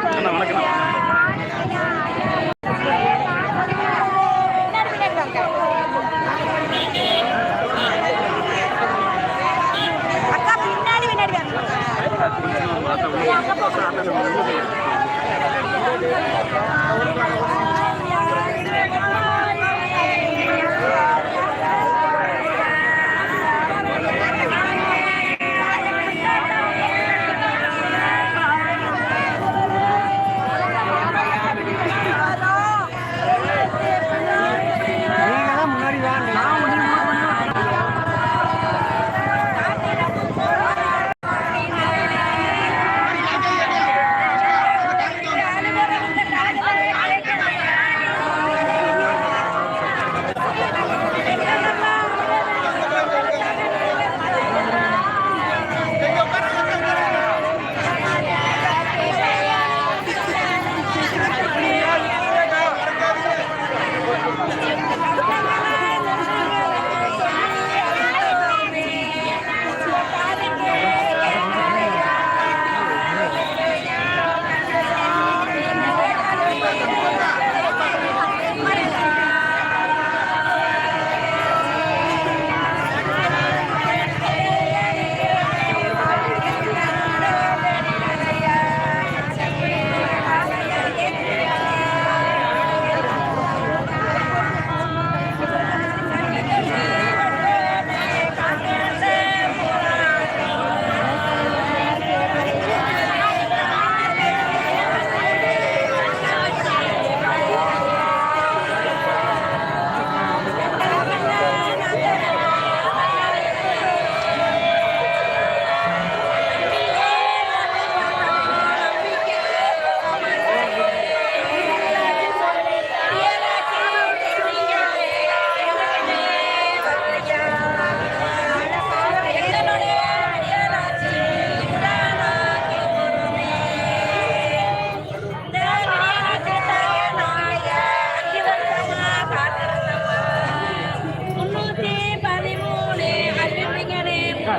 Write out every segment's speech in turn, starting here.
妈妈，妈妈。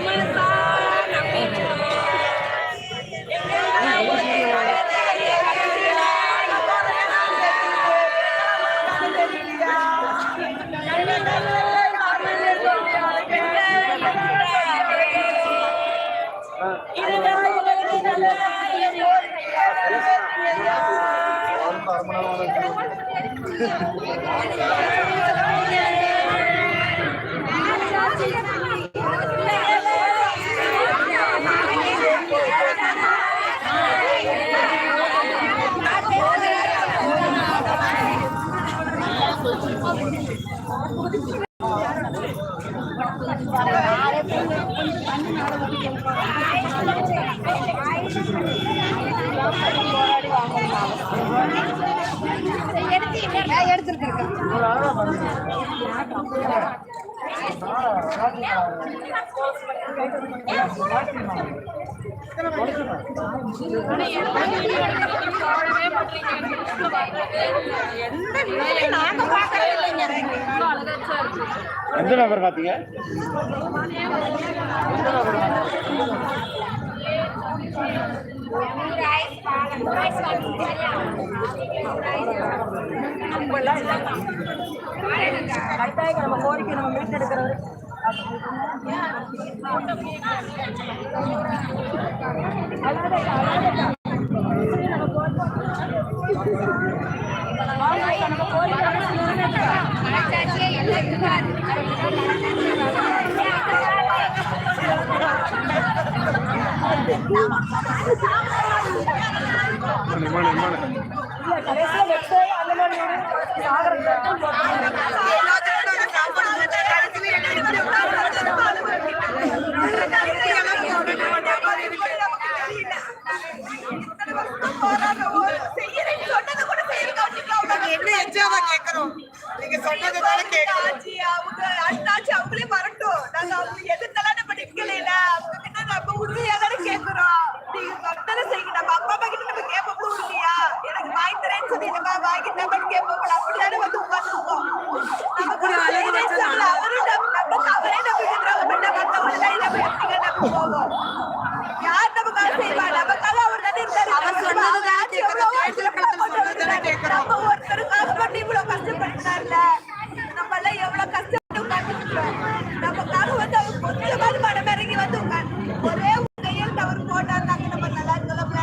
Gracias. எந்த நபர் பார்த்தீங்க? கட்டாயம் நம்ம கோரிக்கை நம்ம மீட்டெடுக்கிறது நம்ம கோரிக்கை என்ன எச்சாதான் கேக்குறோம் நீங்க சொன்னதுனால கேட்க இல்ல. நம்ம எல்லாம் எவ்வளவு கஷ்டப்பட்டு உட்காந்துருக்கோம் நமக்காக வந்து அவர் கொஞ்சமாவது மனம் இறங்கி வந்து உட்காந்து ஒரே கையில் அவர் போட்டார் நாங்க நம்ம நல்லா இருக்கலாம்ல.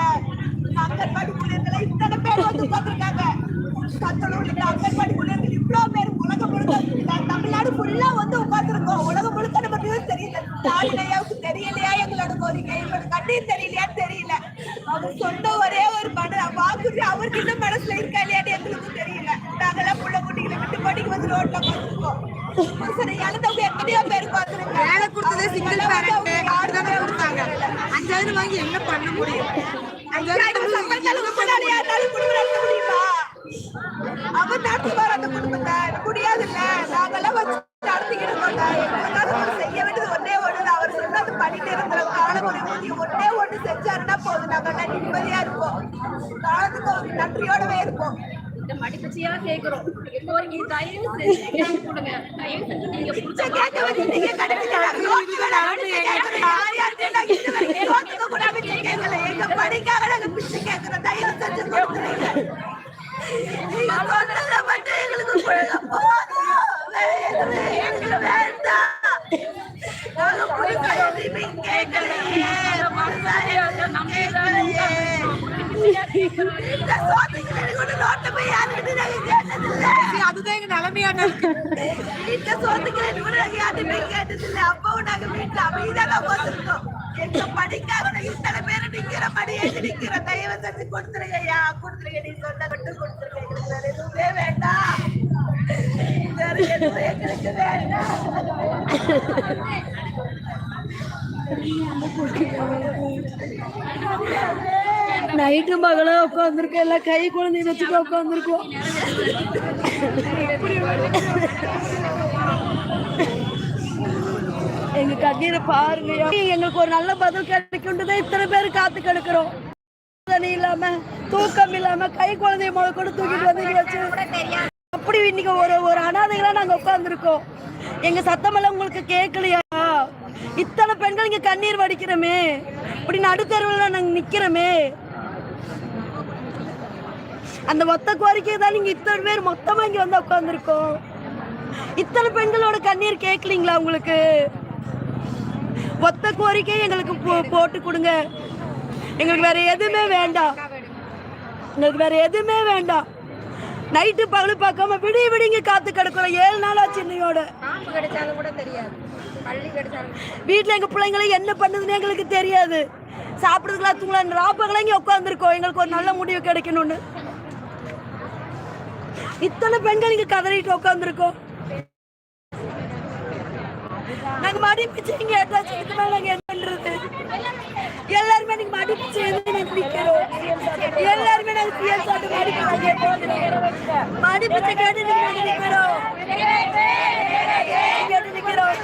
அங்கன்வாடி ஊழியர்களை இத்தனை பேர் வந்து உட்காந்துருக்காங்க கத்தலூர் இருக்கிற அங்கன்வாடி ஊழியர்கள் இவ்வளவு பேர் உலகம் முழுக்க தமிழ்நாடு ஃபுல்லா வந்து உட்காந்துருக்கோம் உலகம் முழுக்க நம்ம நியூஸ் தெரியல. தாலிலையாவுக்கு தெரியலையா எங்களோட கோரிக்கை எங்களோட கண்ணீர் தெரியலையா தெரியல. அவர் சொன்ன ஒரே ஒரு மன வாக்குறுதி அவருக்கு இன்னும் மனசுல இருக்கா இல்லையா வேலை கொடுத்ததே சிங்கிள் பேரண்ட் தானே கொடுத்தாங்க. அஞ்சாயிரம் வாங்கி என்ன பண்ண முடியும்? முடியுமா? அவர் நடத்துவார் அந்த குடும்பத்தை முடியாதுல்ல. நாங்கெல்லாம் வச்சு நடத்திக்கிட்டு இருக்கோம் செய்ய வேண்டியது ஒன்னே ஒண்ணு அவர் சொன்னது பண்ணிட்டு இருக்கிற காலமுறை ஊதியம் ஒன்னே ஒண்ணு செஞ்சாருன்னா போதும். நாங்க நிம்மதியா இருப்போம். காலத்துக்கு நன்றியோடவே இருப்போம். மடிப்பச்சியா கேக்குறோம் கோரிக்கை தயவு செஞ்சு கொடுங்க தயவு செஞ்சு நீங்க பிச்சை கேட்க வச்சுட்டீங்க கடைசியில நாங்க ரோட்டு மேல பிச்சை கேட்கல. யார் யார்கிட்டயும் நாங்க இது வரைக்கும் ரோட்டுக்கு கூட பிச்சை கேட்கல. எங்க படிக்காக நாங்க பிச்சை கேட்கிறோம். தயவு செஞ்சு கொடுத்துருங்க. நீங்க சொன்னதை மட்டும் எங்களுக்கு கொடுங்க. போதும். வேற எதுவுமே எங்களுக்கு வேண்டாம். நாங்க புதுசா எதுவுமே கேட்கலையே. மனசாரி கேட்கலையே. இந்த சோத்துக்கு கொண்டு ரோட்ல போய் யாருக்கிட்ட நாங்க கேட்டதில்லை. அதுதான் எங்க நிலைமையான வீட்டுல சோத்துக்கு ரெண்டு கேட்டதில்லை. அப்பவும் நாங்க வீட்டுல அமைதியாதான் உட்கார்ந்திருக்கோம். எங்க படிக்காக இத்தனை பேரு நிக்கிறோம். படியேறி நிக்கிறோம். தயவு செஞ்சு கொடுத்துருங்க ஐயா. கொடுத்துருங்க. நீ சொன்ன மட்டும் கொடுத்துருங்க. எங்களுக்கு வேற எதுவுமே வேண்டாம். வேற எதுவும் எங்களுக்கு வேண்டாம். நைட்டு மகளா உட்காந்துருக்கோம் எல்லாம் கை குழந்தைய வச்சுட்டு உட்காந்துருக்கோம் எங்க கண்ணீரை பாருங்க எங்களுக்கு ஒரு நல்ல பதில் கிடைக்கும் இத்தனை பேர் காத்து கெடுக்கிறோம். இல்லாம தூக்கம் இல்லாம கை குழந்தைய முளை கூட தூக்கிட்டு வந்து வச்சு. அப்படி இன்னைக்கு ஒரு ஒரு அனாதைகளா நாங்க உட்காந்துருக்கோம் எங்க சத்தமெல்லாம் உங்களுக்கு கேட்கலையா? இத்தனை பெண்கள் இங்க கண்ணீர் வடிக்கிறோமே. இப்படி நடுத்தருவில் நாங்க நிற்கிறோமே அந்த மொத்த கோரிக்கை தான் நீங்க இத்தனை பேர் மொத்தமா இங்க வந்து உட்கார்ந்துருக்கோம். இத்தனை பெண்களோட கண்ணீர் கேட்கலீங்களா உங்களுக்கு? ஒத்த கோரிக்கை எங்களுக்கு போ- போட்டு கொடுங்க. எங்களுக்கு வேற எதுவுமே வேண்டாம். எங்களுக்கு வேற எதுவுமே வேண்டாம். நைட்டு பகலு பார்க்காம விடிய விடிங்க காத்து கிடக்குறோம். ஏழு நாள் கிடைச்சாலும் வீட்டில் எங்கள் பிள்ளைங்களை என்ன பண்ணுதுன்னு எங்களுக்கு தெரியாது. சாப்பிட்றதுக்குலாம் தூங்கலாம் ராப்பகலாம் இங்கே உட்காந்துருக்கோம் எங்களுக்கு ஒரு நல்ல முடிவு கிடைக்கணும்னு. இத்தனை பெண்கள் இங்க கதறிட்டு உட்காந்துருக்கோம் நாங்க மடி பிச்சை இங்கே இதுக்கு மேலே நாங்கள் என்ன பண்ணுறது எல்லாருமே நீங்க மடி பிச்சை எழுதி நாங்கள் எல்லாருமே நாங்க சிஎல் சாட்டு மடி பிச்சை மடி பிச்சை கேட்டு நீங்க நிற்கிறோம் கேட்டு நிக்கிறோம்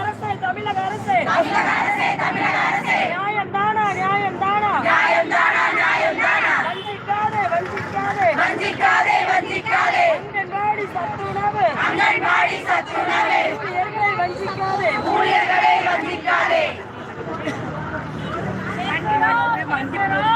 அரசு தமிழக அரசு நியாயம் தானா நியாயம் தானா வஞ்சிக்காதே வஞ்சிக்காதே வஞ்சிக்காதே வஞ்சிக்காதே அங்கன்வாடி சத்துணவு அங்கன்வாடி சத்துணவு ஊழியர்களை வஞ்சிக்காதே ஊழியர்களை வஞ்சிக்காதே பிச்சை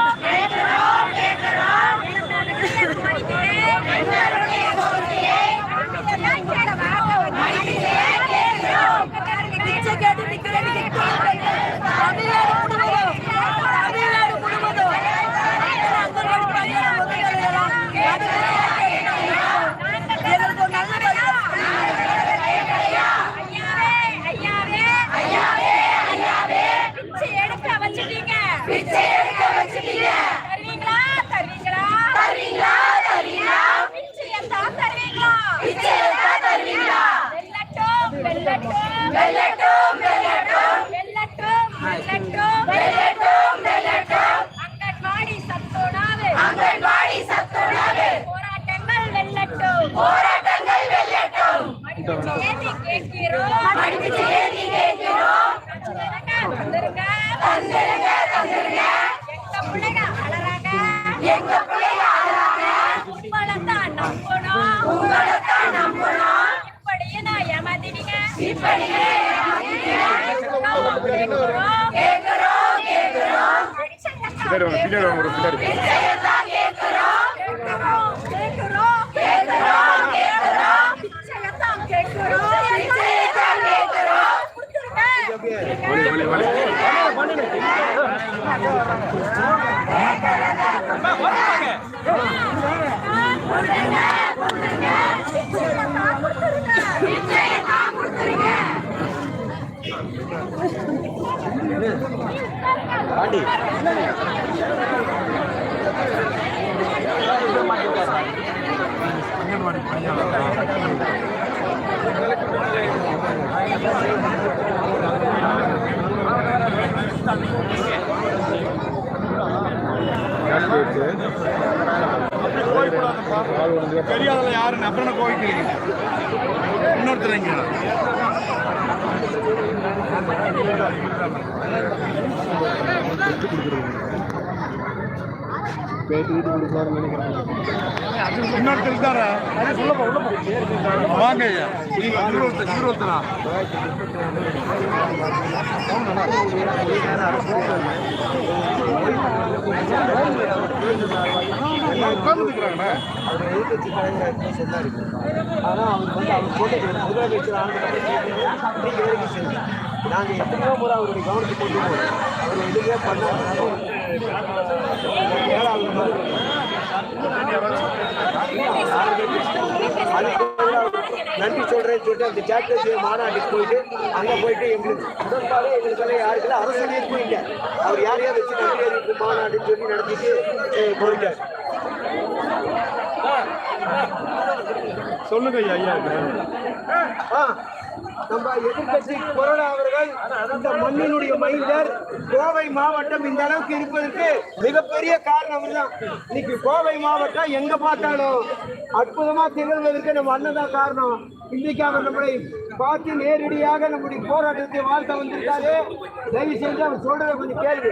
பின்னாடி வாங்க பின்னாடி வாங்க பின்னாடி வலி கேட்கிறோம் தெரியாதல யாருன்னு அப்புறம் கோவிக்கிறீங்க. இன்னொருத்தர் இங்க. இன்னொருத்தர் தாரா வாங்க ஐயா நீங்க இருபத்தர் உட்காந்துக்கிறாங்கண்ணே அவர் எதிர்கட்சி தலைவர் வந்து முதலமைச்சர் வரைக்கும் செஞ்சார் நாங்க எத்தனையோ முறை அவருடைய கவனத்துக்கு கொண்டு போறோம் அவர் எதுவுமே நன்றி சொல்றேன்னு சொல்லிட்டு அந்த ஜாக்கிரதைய மாநாட்டுக்கு போயிட்டு அங்க போயிட்டு எங்களுக்கு உடன்பாடு எங்களுக்கெல்லாம் யாருக்கெல்லாம் அரசியல் இருக்கும் இல்லை. அவர் யாரையா வச்சு நன்றி அறிவிப்பு மாநாடுன்னு சொல்லி நடத்திட்டு போயிட்டார். சொல்லுங்க ஐயா. ஆ, நம்ம எதிர்கட்சி கொரோனா அவர்கள் இந்த மண்ணினுடைய மைந்தர். கோவை மாவட்டம் இந்த அளவுக்கு இருப்பதற்கு மிகப்பெரிய காரணம் அவர்தான். இன்னைக்கு கோவை மாவட்டம் எங்க பார்த்தாலும் அற்புதமா திகழ்வதற்கு நம்ம அண்ணன் தான் காரணம். இன்னைக்கு அவர் நம்மளை பார்த்து நேரடியாக நம்முடைய போராட்டத்தை வாழ்த்த வந்திருக்காரு. தயவு செஞ்சு அவர் சொல்றதை கொஞ்சம் கேள்வி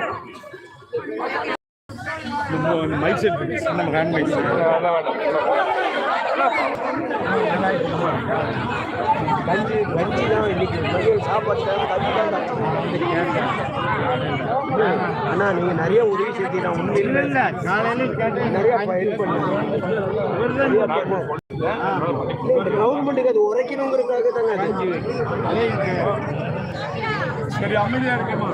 மைக் செட் நம்ம ஹேண்ட் மைக் செட். கஞ்சி கஞ்சி தான் இன்னைக்கு. மதியம் சாப்பாடு கஞ்சி தான் அண்ணா நீங்க நிறைய உதவி செஞ்சீங்க ஒண்ணு இல்ல இல்ல. காலையில நிறைய ஹெல்ப் கவர்மெண்ட்டுக்கு அது உரைக்கணுங்கிறதுக்காக தாங்க அது சரி அமைதியா இருக்கேம்மா.